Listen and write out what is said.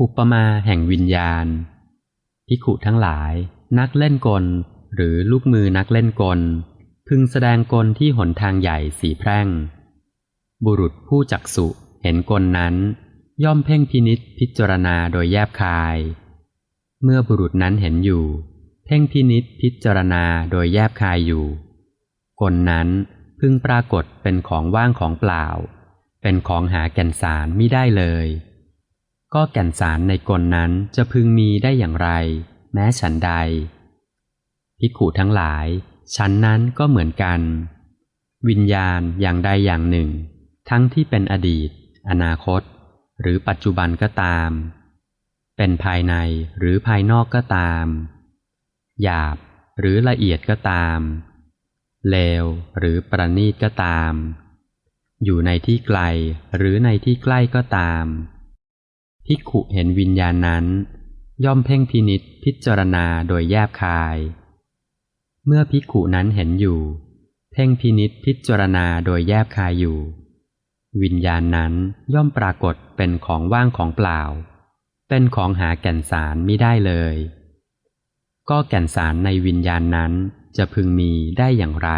อุปมาแห่งวิญญาณพิขุทั้งหลาย นักเล่นกล หรือลูกมือนักเล่นกล พึงแสดงกลที่หนทางใหญ่สีแพร่ง บุรุษผู้จักสุเห็นกลนั้น ย่อมเพ่งพินิษพิจารณาโดยแยบคาย เมื่อบุรุษนั้นเห็นอยู่ เพ่งพินิษพิจารณาโดยแยบคายอยู่ กลนั้นพึงปรากฏเป็นของว่างของเปล่า เป็นของหาแก่นสารไม่ได้เลย ก็แก่นสารในกลนั้นจะพึงมีได้อย่างไร แม้ฉันใดพิขุทั้งหลาย ฉันนั้นก็เหมือนกัน วิญญาณอย่างใดอย่างหนึ่ง ทั้งที่เป็นอดีต อนาคต หรือปัจจุบันก็ตาม เป็นภายในหรือภายนอกก็ตาม หยาบหรือละเอียดก็ตาม เลวหรือประณีตก็ตาม อยู่ในที่ไกลหรือในที่ใกล้ก็ตาม พิกขุเห็นวิญญาณนั้น ย่อมเพ่งพินิษพิจารณาโดยแยบคาย เมื่อพิกขุนั้นเห็นอยู่ เพ่งพินิษพิจารณาโดยแยบคายอยู่ วิญญาณนั้นย่อมปรากฏเป็นของว่างของเปล่า เป็นของหาแก่นสารไม่ได้เลย ก็แก่นสารในวิญญาณนั้นจะพึงมีได้อย่างไร